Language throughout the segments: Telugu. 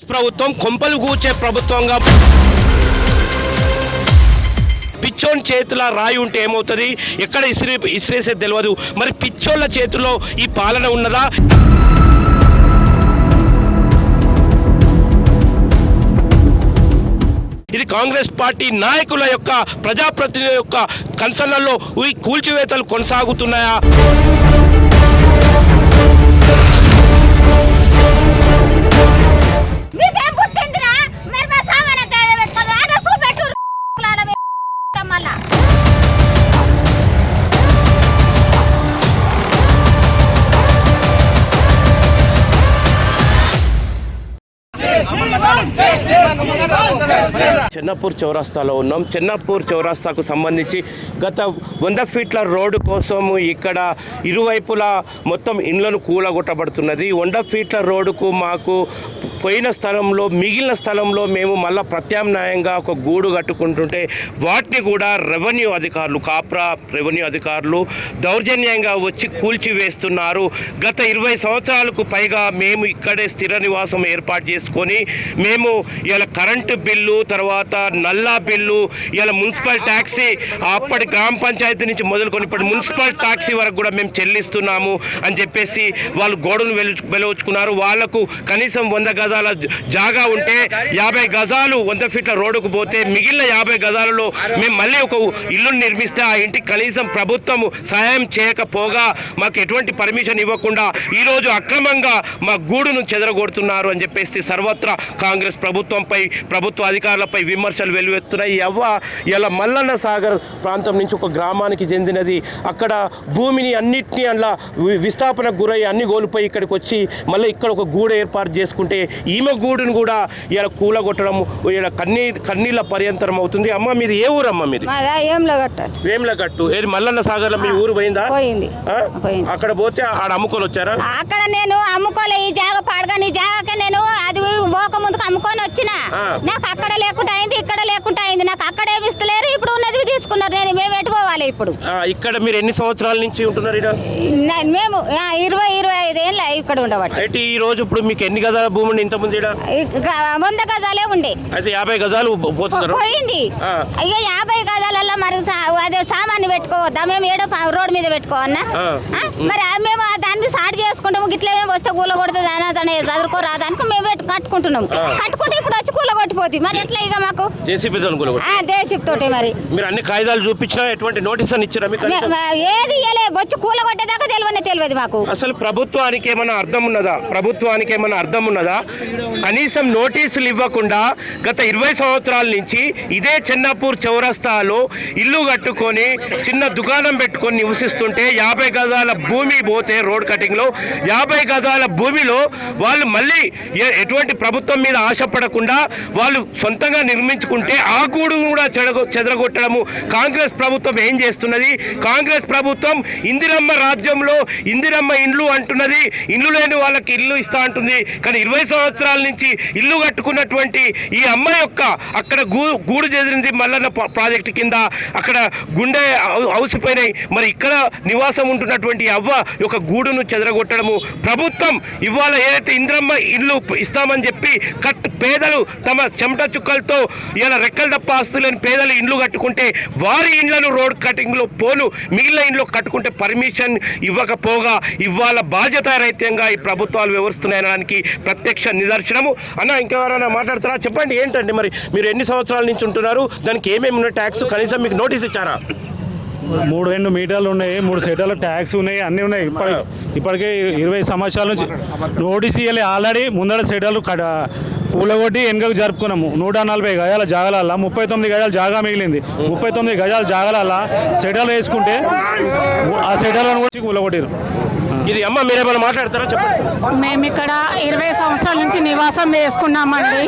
ప్రభుత్వం కొంపలు కూర్చే ప్రభుత్వంగా పిచ్చోని చేతుల రాయి ఉంటే ఏమవుతుంది? ఎక్కడ ఇసిరి ఇసిరేసేది తెలియదు మరి పిచ్చోళ్ళ చేతుల్లో ఈ పాలన ఉన్నదా? ఇది కాంగ్రెస్ పార్టీ నాయకుల యొక్క ప్రజాప్రతినిధుల యొక్క కన్సర్న్లలో ఈ కూల్చివేతలు కొనసాగుతున్నాయా? చెన్నపూర్ చౌరస్తాలో ఉన్నాం. చెన్నపూర్ చౌరాస్తాకు సంబంధించి గత వంద ఫీట్ల రోడ్డు కోసం ఇక్కడ ఇరువైపులా మొత్తం ఇండ్లను కూలగొట్టబడుతున్నది. వంద ఫీట్ల రోడ్డుకు మాకు పోయిన స్థలంలో మిగిలిన స్థలంలో మేము మళ్ళీ ప్రత్యామ్నాయంగా ఒక గూడు కట్టుకుంటుంటే వాటిని కూడా రెవెన్యూ అధికారులు కాప్రా రెవెన్యూ అధికారులు దౌర్జన్యంగా వచ్చి కూల్చివేస్తున్నారు. గత ఇరవై సంవత్సరాలకు పైగా మేము ఇక్కడే స్థిర నివాసం ఏర్పాటు చేసుకొని మేము ఇలా కరెంటు బిల్లు తర్వాత నల్లా బిల్లు ఇలా మున్సిపల్ ట్యాక్సీ అప్పటి గ్రామ పంచాయతీ నుంచి మొదలుకొని ఇప్పటి మున్సిపల్ ట్యాక్సీ వరకు కూడా మేము చెల్లిస్తున్నాము అని చెప్పేసి వాళ్ళు గోడను వెలు వెలువచ్చుకున్నారు. వాళ్ళకు కనీసం వంద గజాల గజాల జాగా ఉంటే యాభై గజాలు వంద ఫీట్ల రోడ్డుకు పోతే మిగిలిన యాభై గజాలలో మేము మళ్ళీ ఒక ఇల్లును నిర్మిస్తే ఆ ఇంటికి కనీసం ప్రభుత్వం సహాయం చేయకపోగా మాకు ఎటువంటి పర్మిషన్ ఇవ్వకుండా ఈరోజు అక్రమంగా మా గూడును చెదరగొడుతున్నారు అని చెప్పేసి సర్వత్రా కాంగ్రెస్ ప్రభుత్వంపై ప్రభుత్వ అధికారులపై విమర్శలు వెలువెత్తున్నాయి. ఈ అవ్వ ఇలా మల్లన్న సాగర్ ప్రాంతం నుంచి ఒక గ్రామానికి చెందినది. అక్కడ భూమిని అన్నిటినీ అలా విస్థాపనకు గురై అన్ని కోల్పోయి ఇక్కడికి వచ్చి మళ్ళీ ఇక్కడ ఒక గూడు ఏర్పాటు చేసుకుంటే ఈమె గూడును కూడా ఇలా కూలగొట్టడం ఇలా కన్నీ కన్నీళ్ళ పర్యంతరం అవుతుంది. అమ్మ మీది ఏ ఊరు అమ్మ మీది కట్టాలి వేములగట్టు. ఏది మల్లన్న సాగర్లో మీ ఊరు పోయిందా? పోయింది. అక్కడ పోతే ఆడ అమ్ముకొని వచ్చారా అక్కడ నేను అమ్ముకోలే ఈ జాగ పాడగా నీ జాగకి నేను అది పోక ముందుకు అమ్ముకొని వచ్చిన. నాకు అక్కడ లేకుండా అయింది ఇక్కడ లేకుండా అయింది. నాకు అక్కడ ఏమి ఇస్తలేరు ఇప్పుడు ఉన్నది తీసుకున్నారు. నేను మేము ఎటు పోవాలి ఇప్పుడు? ఇక్కడ మీరు ఎన్ని సంవత్సరాల నుంచి ఉంటున్నారు మేము ఇరవై ఇరవై ఐదు ఏళ్ళ ఇక్కడ ఉండబట్టి. ఈ రోజు ఇప్పుడు మీకు ఎన్ని గజాల భూమి ఈడ? ఇక వంద గజాలే ఉండే. అయితే యాభై గజాలు పోయింది. ఇక యాభై గజాలలో మరి అదే సామాన్ని పెట్టుకోవద్దా? మేము ఏడో రోడ్డు మీద పెట్టుకోవన్నా? మరి మేము ఆ దాన్ని సాటి చేసుకుంటాము గిట్ల మేము వస్తే కూల కొడుతుంది అని దాన్ని చదువుకోరాదానికి మేము పెట్టు కట్టుకుంటున్నాం ఆ. కట్టుకుంటే ఇప్పుడు వచ్చి కూల కొట్టిపోతుంది మరి ఎట్లా ఇక మాకు? దేశపు తోటి మరి. మీరు అన్ని కాగితాలు చూపించినా ఎటువంటి నోటీస్ అని ఇచ్చారా మీకు ఏది ఇయ్యలే బొచ్చు కూల కొట్టేదాకా తెలియనే తెలియదు మాకు. అసలు ప్రభుత్వానికి ఏమైనా అర్థం ఉన్నదా? ప్రభుత్వానికి ఏమైనా అర్థం ఉన్నదా? కనీసం నోటీసులు ఇవ్వకుండా గత ఇరవై సంవత్సరాల నుంచి ఇదే చెన్నాపూర్ చౌరస్తాలో ఇల్లు కట్టుకొని చిన్న దుకాణం పెట్టుకొని నివసిస్తుంటే యాభై గజాల భూమి పోతే రోడ్ కటింగ్లో యాభై గజాల భూమిలో వాళ్ళు మళ్ళీ ఎటువంటి ప్రభుత్వం మీద ఆశపడకుండా వాళ్ళు సొంతంగా నిర్మించుకుంటే ఆ గూడు కూడా చెడగొ చెదరగొట్టడము కాంగ్రెస్ ప్రభుత్వం ఏం చేస్తున్నది? కాంగ్రెస్ ప్రభుత్వం ఇందిరమ్మ రాజ్యంలో ఇందిరమ్మ ఇండ్లు అంటున్నది. ఇండ్లు లేని వాళ్ళకి ఇల్లు ఇస్తా అంటుంది. కానీ ఇరవై సంవత్సరాల నుంచి ఇల్లు కట్టుకున్నటువంటి ఈ అమ్మ యొక్క అక్కడ గూడు చెదిరింది మల్లన్న ప్రాజెక్టు కింద. అక్కడ గుండె అవు- అవసిపోయినాయి. మరి ఇక్కడ నివాసం ఉంటున్నటువంటి అవ్వ యొక్క ఇళ్ళను చెదరగొట్టడము. ప్రభుత్వం ఇవాళ ఏదైతే ఇంద్రమ్మ ఇల్లు ఇస్తామని చెప్పి కట్ పేదలు తమ చెమట చుక్కలతో ఇలా రెక్కలు తప్ప ఆస్తులేని పేదలు ఇండ్లు కట్టుకుంటే వారి ఇండ్లను రోడ్ కటింగ్లో పోను మిగిలిన ఇండ్లు కట్టుకుంటే పర్మిషన్ ఇవ్వకపోగా ఇవాళ బాధ్యత రైత్యంగా ఈ ప్రభుత్వాలు వివరిస్తున్నాయనడానికి ప్రత్యక్ష నిదర్శనము. అన్న ఇంకెవరైనా మాట్లాడతారా చెప్పండి ఏంటండి మరి? మీరు ఎన్ని సంవత్సరాల నుంచి ఉంటున్నారు? దానికి ఏమేమి ఉన్న ట్యాక్స్ కనీసం మీకు నోటీస్ ఇచ్చారా? మూడు రెండు మీటర్లు ఉన్నాయి మూడు సెటర్ల ట్యాక్స్ ఉన్నాయి అన్నీ ఉన్నాయి. ఇప్పటి ఇప్పటికే ఇరవై సంవత్సరాల నుంచి నోటీస్ ఇవ్వాలి ఆల్రెడీ ముందర సెటర్లు కడ కూలగొట్టి వెనుకకు జరుపుకున్నాము. నూట నలభై గజాల జాగాలల్ల ముప్పై తొమ్మిది గజాల జాగా మిగిలింది. ముప్పై తొమ్మిది గజాల జాగాలల్ల సెటర్లు వేసుకుంటే ఆ సెటర్లను వచ్చి కూలగొట్టారు ఇది అమ్మ మీరేమైనా మాట్లాడతారా? చెప్పండి. మేము ఇక్కడ ఇరవై సంవత్సరాల నుంచి నివాసం వేసుకున్నామండి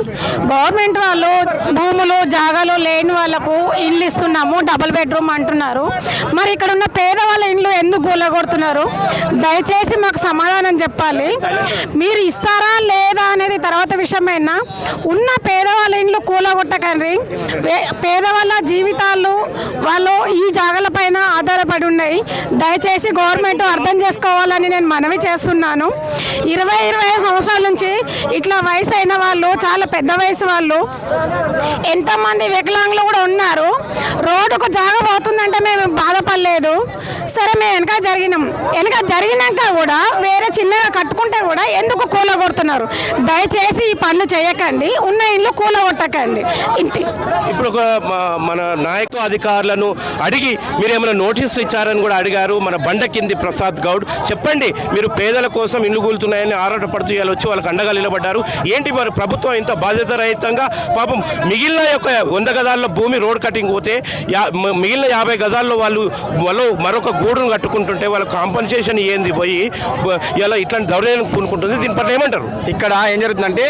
గవర్నమెంట్ వాళ్ళు భూములు జాగాలు లేని వాళ్ళకు ఇల్లు ఇస్తున్నాము డబుల్ బెడ్రూమ్ అంటున్నారు. మరి ఇక్కడ ఉన్న పేదవాళ్ళ ఇండ్లు ఎందుకు గూలగొడుతున్నారు దయచేసి మాకు సమాధానం చెప్పాలి. మీరు ఇస్తారా లేదా అనేది తర్వాత విషయమైనా? ఉన్న పేదవాళ్ళ ఇండ్లు కూలగొట్టకండి. పే- పేదవాళ్ళ జీవితాలు వాళ్ళు ఈ జాగాల పైన ఆధారపడి ఉన్నాయి. దయచేసి గవర్నమెంట్ అర్థం చేసుకోవాలని నేను మనవి చేస్తున్నాను. ఇరవై ఇరవై సంవత్సరాల నుంచి ఇట్లా వయసు అయిన వాళ్ళు చాలా పెద్ద వయసు వాళ్ళు ఎంతమంది వికలాంగులు కూడా ఉన్నారు. రోడ్డుకు జాగబోతుందంటే మేము బాధపడలేదు. సరే మేము వెనక జరిగినాం. వెనక జరిగినాక కూడా వేరే చిన్నగా కట్టుకుంటే కూడా ఎందుకు కూల కొడుతున్నారు? దయచేసి ఈ పనులు చేయకండి. ఉన్న ఇల్లు కూల కొట్టకండి. ఇప్పుడు మన నాయకత్వ అధికారులను అడిగి మీరు ఏమైనా నోటీసులు ఇచ్చారని కూడా అడిగారు. మన బండ కింది ప్రసాద్ గౌడ్ చెప్పండి. మీరు పేదల కోసం ఇల్లు కూలుతున్నాయని ఆరాటపడుతూ ఇవాళ వచ్చి వాళ్ళకి అండగా నిలబడ్డారు. ఏంటి మరి ప్రభుత్వం ఇంత బాధ్యత రహితంగా పాపం మిగిలిన యొక్క వంద గదాల్లో భూమి రోడ్ కటింగ్ పోతే మిగిలిన యాభై గదాల్లో వాళ్ళు వాళ్ళు మరొక గూడును కట్టుకుంటుంటే వాళ్ళ కాంపన్సేషన్ ఏంది పోయి ఇలా ఇట్లాంటి దౌర్యం పూనుకుంటుంది. దీని పట్ల ఏమంటారు? ఇక్కడ ఏం జరుగుతుందంటే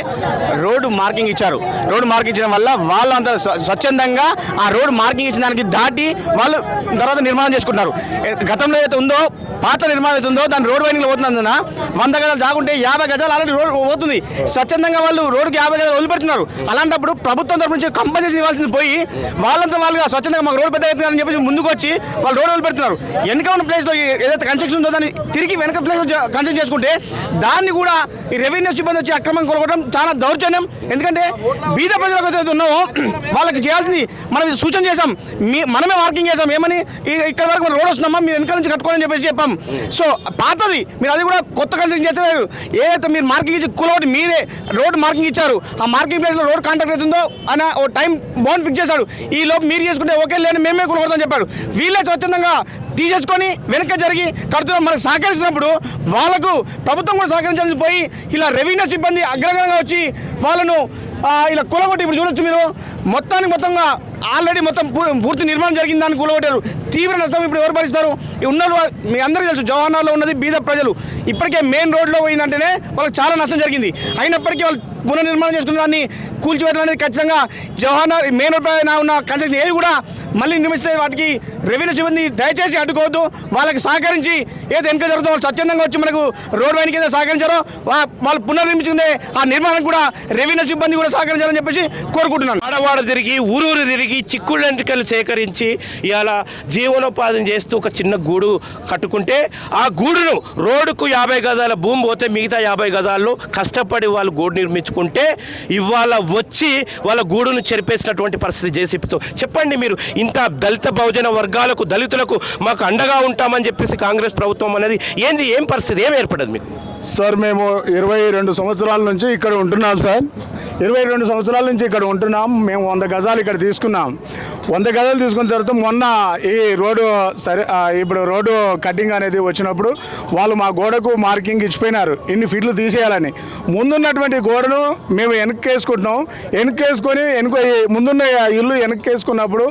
రోడ్డు మార్కింగ్ ఇచ్చారు. రోడ్డు మార్కింగ్ ఇచ్చడం వల్ల వాళ్ళు అంత స్వచ్ఛందంగా ఆ రోడ్డు మార్కింగ్ ఇచ్చిన దానికి దాటి వాళ్ళు తర్వాత నిర్మాణం చేసుకుంటున్నారు. గతంలో ఏదైతే ఉందో పాత నిర్మాణం అయితే ఉందో దాని రోడ్ వైనింగ్ పోతున్నందున వంద గజాలు జాగుంటే యాభై గజాలు ఆల్రెడీ రోడ్ పోతుంది. స్వచ్ఛందంగా వాళ్ళు రోడ్డుకి యాభై గజాలు వదిలిపెడుతున్నారు. అలాంటప్పుడు ప్రభుత్వం తరపు నుంచి కంపల్సేషన్ ఇవ్వాల్సింది పోయి వాళ్ళంతా వాళ్ళుగా స్వచ్ఛందంగా మాకు రోడ్ పెద్ద అవుతుందని చెప్పి ముందుకు వచ్చి వాళ్ళు రోడ్ వదిలిపెడుతున్నారు. వెనక ఉన్న ప్లేస్లో ఏదైతే కన్స్ట్రక్షన్ ఉందో దాన్ని తిరిగి వెనక ప్లేస్ కన్స్ట్రక్ట్ చేసుకుంటే దాన్ని కూడా ఈ రెవెన్యూ సిబ్బంది వచ్చి అక్రమం కొలగడం చాలా దౌర్జన్యం. ఎందుకంటే బీద ప్రజలకు ఏదైతే ఉన్నామో వాళ్ళకి చేయాల్సింది మనం సూచన చేసాం మీ మనమే మార్కింగ్ చేసాం ఏమని? ఇక్కడ వరకు రోడ్ వస్తున్నామా మీరు వెనక నుంచి కట్టుకోవాలని చెప్పేసి చెప్పాం. సో పాత ఉన్నది. మీరు అది కూడా కొత్త కన్స్ట్రక్షన్ చేస్తలేరు. ఏదైతే మీరు మార్కింగ్ ఇచ్చి కులవటి మీరే రోడ్ మార్కింగ్ ఇచ్చారు ఆ మార్కింగ్ ప్లేస్లో రోడ్ కాంటాక్ట్ అవుతుందో అని ఓ టైం బౌండ్ ఫిక్స్ చేశాడు. ఈ లోపు మీరు చేసుకుంటే ఓకే లేని మేమే కూలగొడతామని చెప్పాడు. వీళ్ళే స్వచ్ఛందంగా తీసేసుకొని వెనక జరిగి కడుతున్న మనకు సహకరిస్తున్నప్పుడు వాళ్ళకు ప్రభుత్వం కూడా సహకరించాల్సి పోయి ఇలా రెవెన్యూ సిబ్బంది అగ్రగణంగా వచ్చి వాళ్ళను ఇలా కూలగొట్టి ఇప్పుడు చూడొచ్చు మీరు. మొత్తానికి మొత్తంగా ఆల్రెడీ మొత్తం పూర్తి నిర్మాణం జరిగింది దాన్ని కూలగొట్టారు. తీవ్ర నష్టం ఇప్పుడు ఎవరు భరిస్తారు? ఉన్న మీ అందరికీ తెలుసు జవహర్లాల్లో ఉన్నది బీద ప్రజలు. ఇప్పటికే మెయిన్ రోడ్లో పోయిందంటేనే వాళ్ళకి చాలా నష్టం జరిగింది. అయినప్పటికీ వాళ్ళు పునర్నిర్మాణం చేసుకున్న దాన్ని కూల్చివేయడం అనేది ఖచ్చితంగా జవహర్లాల్ మెయిన్ రోడ్ ఉన్న కన్స్ట్రక్షన్ ఏవి కూడా మళ్ళీ నిర్మిస్తే వాటికి రెవెన్యూ సిబ్బంది దయచేసి అడ్డుకోవద్దు. వాళ్ళకి సహకరించి ఏదో వెనుక జరుగుతుందో వాళ్ళు స్వచ్ఛందంగా వచ్చి మనకు రోడ్ వైన్ కింద సహకరించారో వా- వాళ్ళు పునర్నిర్మించుకునే ఆ నిర్మాణం కూడా రెవెన్యూ సిబ్బంది కూడా సహకరించాలని చెప్పేసి కోరుకుంటున్నాను. ఆడవాడ తిరిగి ఊరూరు తిరిగి చిక్కుళ్ళ ఎంటికలు సేకరించి ఇవాళ జీవనోపాధిని చేస్తూ ఒక చిన్న గూడు కట్టుకుంటే ఆ గూడును రోడ్డుకు యాభై గజాల భూమి పోతే మిగతా యాభై గజాల్లో కష్టపడి వాళ్ళు గూడు నిర్మించు నిర్మించుకుంటే ఇవాళ వచ్చి వాళ్ళ గూడును చెరిపేసినటువంటి పరిస్థితి జేసీపీతో చెప్పండి మీరు ఇంత దళిత బహుజన వర్గాలకు దళితులకు మాకు అండగా ఉంటామని చెప్పేసి కాంగ్రెస్ ప్రభుత్వం అనేది ఏంది ఏం పరిస్థితి ఏం ఏర్పడదు మీకు? సార్ మేము ఇరవై రెండు సంవత్సరాల నుంచి ఇక్కడ ఉంటున్నాం సార్. ఇరవై రెండు సంవత్సరాల నుంచి ఇక్కడ ఉంటున్నాం. మేము వంద గజాలు ఇక్కడ తీసుకున్నాం. వంద గజాలు తీసుకున్న తర్వాత మొన్న ఈ రోడ్డు సరే ఇప్పుడు రోడ్డు కటింగ్ అనేది వచ్చినప్పుడు వాళ్ళు మా గోడకు మార్కింగ్ ఇచ్చిపోయినారు. ఇన్ని ఫీట్లు తీసేయాలని. ముందున్నటువంటి గోడను మేము వెనక్కేసుకుంటున్నాం. వెనక్కేసుకొని వెనుక ముందున్న ఇల్లు వెనక్కేసుకున్నప్పుడు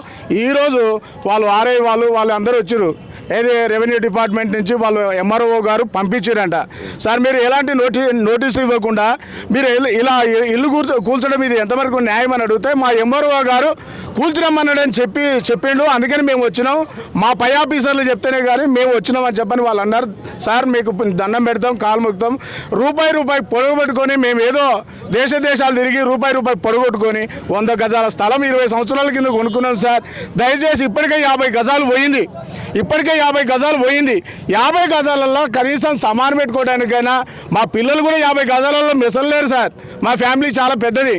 ఈరోజు వాళ్ళు ఆర్ఐ వాళ్ళు వాళ్ళు అందరూ వచ్చారు ఏది రెవెన్యూ డిపార్ట్మెంట్ నుంచి వాళ్ళు ఎంఆర్ఓ గారు పంపించారంట. సార్ మీరు ఎలాంటి నోటీ నోటీస్ ఇవ్వకుండా మీరు ఇల్లు- ఇలా ఇల్లు కూర్చో కూల్చడం ఇది ఎంతవరకు న్యాయం అని అడిగితే మా ఎంఆర్ఓ గారు కూల్చడమన్నాడని చెప్పి చెప్పిండు. అందుకని మేము వచ్చినాం. మా పై ఆఫీసర్లు చెప్తేనే కానీ మేము వచ్చినామని చెప్పని వాళ్ళు అన్నారు. సార్ మీకు దండం పెడతాం కాలు మొక్కుతాం. రూపాయి రూపాయి పొడుగు మేము ఏదో దేశ దేశాలు తిరిగి రూపాయి రూపాయి పొడగొట్టుకొని వంద గజాల స్థలం ఇరవై సంవత్సరాల కింద కొనుక్కున్నాం సార్. దయచేసి ఇప్పటికే యాభై గజాలు పోయింది. ఇప్పటికే యాభై గజాలు పోయింది. యాభై గజాలలో కనీసం సమానం పెట్టుకోవడానికైనా మా పిల్లలు కూడా యాభై గజాలలో మెసలేరు సార్. మా ఫ్యామిలీ చాలా పెద్దది.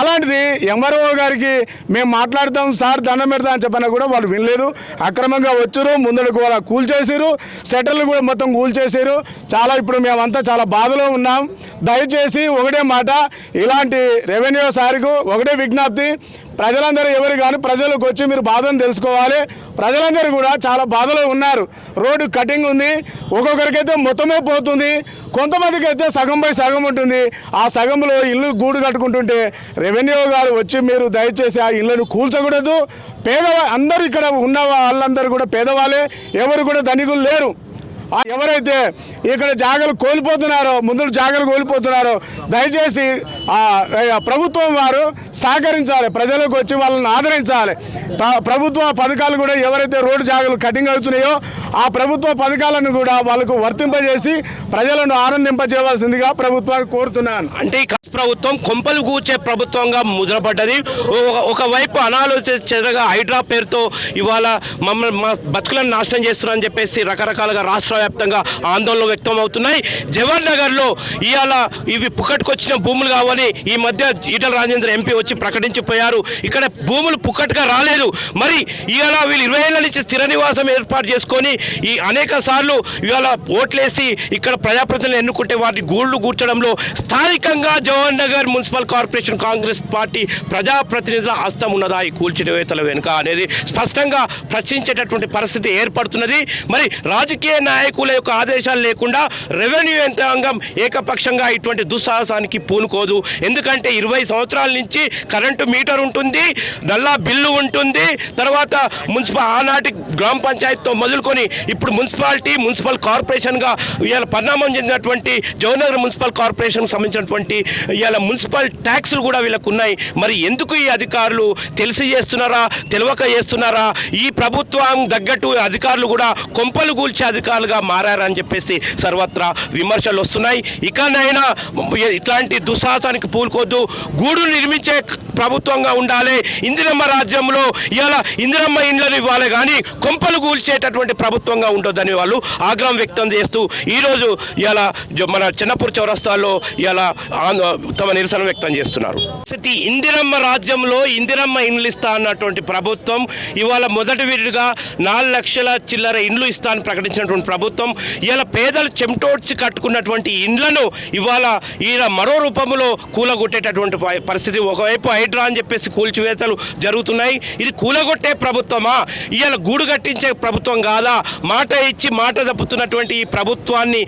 అలాంటిది ఎంఆర్ఓ గారికి మేము మాట్లాడతాం సార్ దండం పెడతాం అని చెప్పినా కూడా వాళ్ళు వినలేదు. అక్రమంగా వచ్చారు ముందరకు వాళ్ళ కూల్ చేసారు సెటర్లు కూడా మొత్తం కూల్ చేసారు చాలా ఇప్పుడు మేమంతా చాలా బాధలో ఉన్నాం. దయచేసి ఒకటే మాట ఇలాంటి రెవెన్యూ సార్కు ఒకటే విజ్ఞప్తి ప్రజలందరూ ఎవరు కానీ ప్రజలకు వచ్చి మీరు బాధను తెలుసుకోవాలి. ప్రజలందరూ కూడా చాలా బాధలో ఉన్నారు. రోడ్డు కటింగ్ ఉంది. ఒక్కొక్కరికైతే మొత్తమే పోతుంది. కొంతమందికి అయితే సగం బై సగం ఉంటుంది. ఆ సగంలో ఇల్లు గూడు కట్టుకుంటుంటే రెవెన్యూ గారు వచ్చి మీరు దయచేసి ఆ ఇళ్ళను కూల్చకూడదు. పేదవా అందరూ ఇక్కడ ఉన్న వాళ్ళందరూ కూడా పేదవాళ్ళే. ఎవరు కూడా ధనికులు లేరు. ఎవరైతే ఇక్కడ జాగలు కోల్పోతున్నారో ముందు జాగలు కోల్పోతున్నారో దయచేసి ప్రభుత్వం వారు సహకరించాలి. ప్రజలకు వచ్చి వాళ్ళని ఆదరించాలి. ప్రభుత్వ పథకాలు కూడా ఎవరైతే రోడ్డు జాగలు కటింగ్ అవుతున్నాయో ఆ ప్రభుత్వ పథకాలను కూడా వాళ్ళకు వర్తింపజేసి ప్రజలను ఆనందింపజేయవలసిందిగా ప్రభుత్వాన్ని కోరుతున్నాను. అంటే ప్రభుత్వం కొంపలు కూర్చే ప్రభుత్వంగా ముద్రపడ్డది. ఒక- ఒకవైపు అనాలోచించగా హైడ్రా పేరుతో ఇవాళ మమ్మల్ని మా బతుకులను నాశనం చేస్తున్నారని చెప్పేసి రకరకాలుగా రాష్ట్ర వ్యాప్తంగా ఆందోళనలు వ్యక్తం అవుతున్నాయి జవహర్ నగర్లో ఇవాళ ఇవి పుక్కటికొచ్చిన భూములు కావని ఈ మధ్య ఈటల రాజేంద్ర ఎంపీ వచ్చి ప్రకటించిపోయారు. ఇక్కడ భూములు పుక్కటిగా రాలేదు. మరి ఇవాళ వీళ్ళు ఇరవై ఏళ్ళ నుంచి స్థిర నివాసం ఏర్పాటు చేసుకొని ఈ అనేక సార్లు ఇవాళ ఓట్లేసి ఇక్కడ ప్రజాప్రతినిధులు ఎన్నుకుంటే వాటి గూళ్ళు కూర్చడంలో స్థానికంగా Jawahar Nagar municipal corporation Congress party ప్రజాప్రతినిధుల హస్తం ఉన్నదా? ఈ కూల్చివేతల వెనుక అనేది స్పష్టంగా ప్రశ్నించేటటువంటి పరిస్థితి ఏర్పడుతున్నది. మరి రాజకీయ నాయకుల యొక్క ఆదేశాలు లేకుండా రెవెన్యూ యంత్రాంగం ఏకపక్షంగా ఇటువంటి దుస్సాహసానికి పూనుకోదు. ఎందుకంటే ఇరవై సంవత్సరాల నుంచి కరెంటు మీటర్ ఉంటుంది నల్లా బిల్లు ఉంటుంది. తర్వాత మున్సిపల్ ఆనాటి గ్రామ పంచాయతీతో మొదలుకొని ఇప్పుడు మున్సిపాలిటీ మున్సిపల్ కార్పొరేషన్గా ఇవాళ పరిణామం చెందినటువంటి జవహర్నగర్ మున్సిపల్ కార్పొరేషన్కి సంబంధించినటువంటి ఇవాళ మున్సిపల్ ట్యాక్సులు కూడా వీళ్ళకు ఉన్నాయి. మరి ఎందుకు ఈ అధికారులు తెలిసి చేస్తున్నారా తెలియక చేస్తున్నారా? ఈ ప్రభుత్వం తగ్గట్టు అధికారులు కూడా కొంపలు కూల్చే అధికారులుగా మారారని చెప్పేసి సర్వత్రా విమర్శలు వస్తున్నాయి. ఇకనైనా ఇట్లాంటి దుస్సాహసానికి పూలుకోద్దు గూడు నిర్మించే ప్రభుత్వంగా ఉండాలి. ఇందిరమ్మ రాజ్యంలో ఇవాళ ఇందిరమ్మ ఇండ్లను ఇవ్వాలి కానీ కొంపలు కూల్చేటటువంటి ప్రభుత్వంగా ఉండొద్దని వాళ్ళు ఆగ్రహం వ్యక్తం చేస్తూ ఈరోజు ఇలా మన చిన్నపూర్ చౌరస్తాల్లో ఇలా తమ నిరసన వ్యక్తం చేస్తున్నారు. సిటీ ఇందిరమ్మ రాజ్యంలో ఇందిరమ్మ ఇండ్లు ఇస్తా అన్నటువంటి ప్రభుత్వం ఇవాళ మొదటి విడిగా నాలుగు లక్షల చిల్లర ఇండ్లు ఇస్తా అని ప్రకటించినటువంటి ప్రభుత్వం ప్రభుత్వం ఇలా పేదలు చెమటోడ్చి కట్టుకున్నటువంటి ఇండ్లను ఇవాళ ఈయన మరో రూపంలో కూలగొట్టేటటువంటి ప- పరిస్థితి. ఒకవైపు హైడ్రా అని చెప్పేసి కూల్చివేతలు జరుగుతున్నాయి. ఇది కూలగొట్టే ప్రభుత్వమా? ఇవాళ గూడు కట్టించే ప్రభుత్వం కాదా? మాట ఇచ్చి మాట తప్పుతున్నటువంటి ఈ ప్రభుత్వాన్ని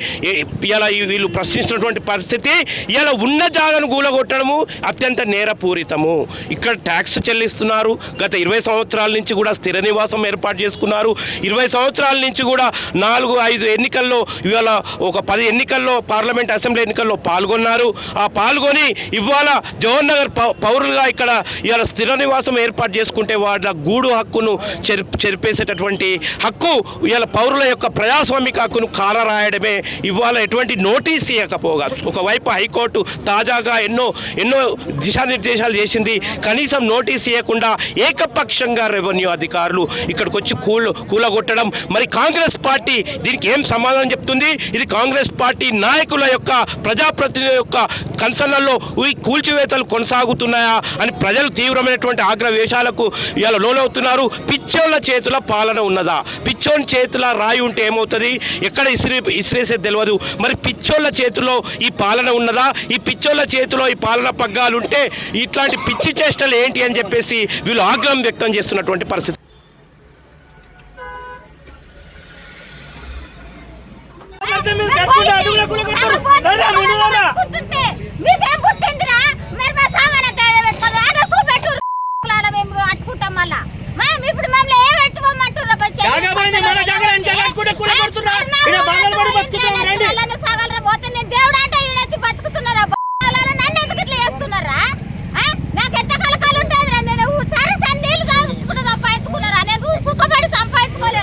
ఇలా వీళ్ళు ప్రశ్నిస్తున్నటువంటి పరిస్థితి ఇలా ఉన్న జాగను కూలగొట్టడము అత్యంత నేరపూరితము. ఇక్కడ ట్యాక్స్ చెల్లిస్తున్నారు. గత ఇరవై సంవత్సరాల నుంచి కూడా స్థిర నివాసం ఏర్పాటు చేసుకున్నారు. ఇరవై సంవత్సరాల నుంచి కూడా నాలుగు ఐదు ఎన్నికల్లో ఇవాళ ఒక పది ఎన్నికల్లో పార్లమెంట్ అసెంబ్లీ ఎన్నికల్లో పాల్గొన్నారు. ఆ పాల్గొని ఇవాళ జవహర్ నగర్ పౌరులుగా ఇక్కడ ఇవాళ స్థిర నివాసం ఏర్పాటు చేసుకుంటే వాళ్ళ గూడు హక్కును చెరి చెరిపేసేటటువంటి హక్కు ఇవాళ పౌరుల యొక్క ప్రజాస్వామిక హక్కును కాలరాయడమే ఇవాళ ఎటువంటి నోటీస్ ఇవ్వకపోగా ఒకవైపు హైకోర్టు తాజాగా ఎన్నో ఎన్నో దిశానిర్దేశాలు చేసింది. కనీసం నోటీస్ ఇవ్వకుండా ఏకపక్షంగా రెవెన్యూ అధికారులు ఇక్కడికి వచ్చి కూల కూలగొట్టడం. మరి కాంగ్రెస్ పార్టీ దీనికి ఏం సమాధానం చెప్తుంది? ఇది కాంగ్రెస్ పార్టీ నాయకుల యొక్క ప్రజాప్రతినిధుల యొక్క కన్సర్న్లలో ఈ కూల్చివేతలు కొనసాగుతున్నాయా అని ప్రజలు తీవ్రమైనటువంటి ఆగ్రవేశాలకు ఇలా లోనవుతున్నారు. పిచ్చోళ్ళ చేతుల పాలన ఉన్నదా? పిచ్చోని చేతుల రాయి ఉంటే ఏమవుతుంది? ఎక్కడ ఇసిరి ఇసిరేసే తెలియదు మరి పిచ్చోళ్ళ చేతిలో ఈ పాలన ఉన్నదా? ఈ పిచ్చోళ్ళ చేతిలో ఈ పాలన పగ్గాలు ఉంటే ఇట్లాంటి పిచ్చి చేష్టలు ఏంటి అని చెప్పేసి వీళ్ళు ఆగ్రహం వ్యక్తం చేస్తున్నటువంటి పరిస్థితి. మీ